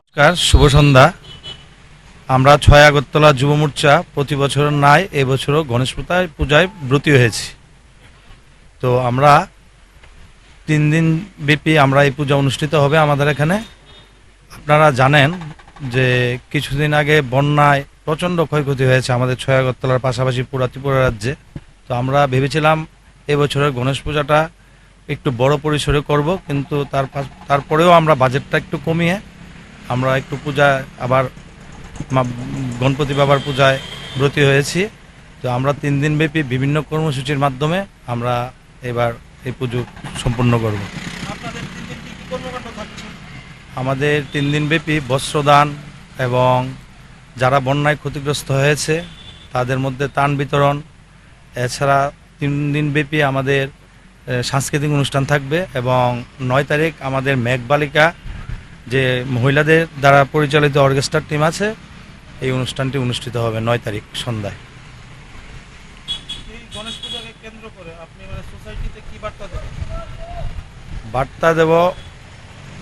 নমস্কার, শুভ সন্ধ্যা। আমরা ছয় আগরতলা যুব মোর্চা প্রতি বছর ন্যায় এবছরও গণেশ পূজায় পূজায় ব্রতী হয়েছি। তো আমরা তিন দিন ব্যাপী আমরা এই পূজা অনুষ্ঠিত হবে আমাদের এখানে। আপনারা জানেন যে কিছুদিন আগে বন্যায় প্রচণ্ড ক্ষয়ক্ষতি হয়েছে আমাদের ছয় আগরতলার পাশাপাশি পুরা ত্রিপুরা রাজ্যে। তো আমরা ভেবেছিলাম এবছরের গণেশ পূজাটা একটু বড় পরিসরে করব কিন্তু তার তারপরেও আমরা বাজেটটা একটু কমিয়ে আমরা একটু পূজা আবার গণপতি বাবার পূজায় ব্রতী হয়েছি। তো আমরা তিন দিন ব্যাপী বিভিন্ন কর্মসূচির মাধ্যমে আমরা এবার এই পুজো সম্পূর্ণ করব। আমাদের তিন দিন ব্যাপী বস্ত্রদান এবং যারা বন্যায় ক্ষতিগ্রস্ত হয়েছে তাদের মধ্যে তান বিতরণ। এছাড়া তিন দিন ব্যাপী আমাদের সাংস্কৃতিক অনুষ্ঠান থাকবে এবং নয় তারিখ আমাদের মেঘবালিকা যে মহিলাদের দ্বারা পরিচালিত অর্কেস্ট্রার টিম আছে, এই অনুষ্ঠানটি অনুষ্ঠিত হবে নয় তারিখ সন্ধ্যায়। বার্তা দেব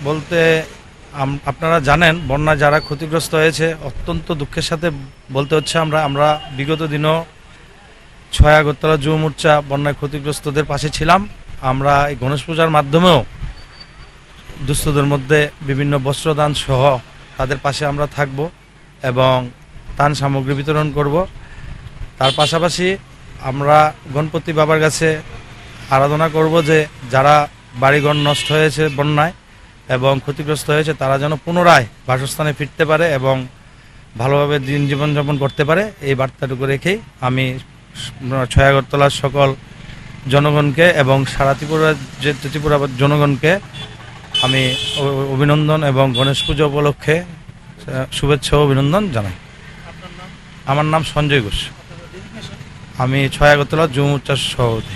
বলতে আপনারা জানেন, বন্যা যারা ক্ষতিগ্রস্ত হয়েছে, অত্যন্ত দুঃখের সাথে বলতে হচ্ছে আমরা আমরা বিগত দিনও ছয় আগরতলা যুব মোর্চা বন্যায় ক্ষতিগ্রস্তদের পাশে ছিলাম। আমরা এই গণেশ পূজার মাধ্যমেও দুস্থদের মধ্যে বিভিন্ন বস্ত্রদান সহ তাদের পাশে আমরা থাকব এবং ত্রাণ সামগ্রী বিতরণ করব। তার পাশাপাশি আমরা গণপতি বাবার কাছে আরাধনা করব যে যারা বাড়িঘর নষ্ট হয়েছে বন্যায় এবং ক্ষতিগ্রস্ত হয়েছে, তারা যেন পুনরায় বাসস্থানে ফিরতে পারে এবং ভালোভাবে দিন জীবনযাপন করতে পারে। এই বার্তাটুকু রেখেই আমি ছয় আগরতলার সকল জনগণকে এবং সারা ত্রিপুরা যে ত্রিপুরা জনগণকে আমি অভিনন্দন এবং গণেশ পুজো উপলক্ষে শুভেচ্ছা ও অভিনন্দন জানাই। আমার নাম সঞ্জয় ঘোষ। আমি ছয় আগরতলা যুব মোর্চার সভাপতি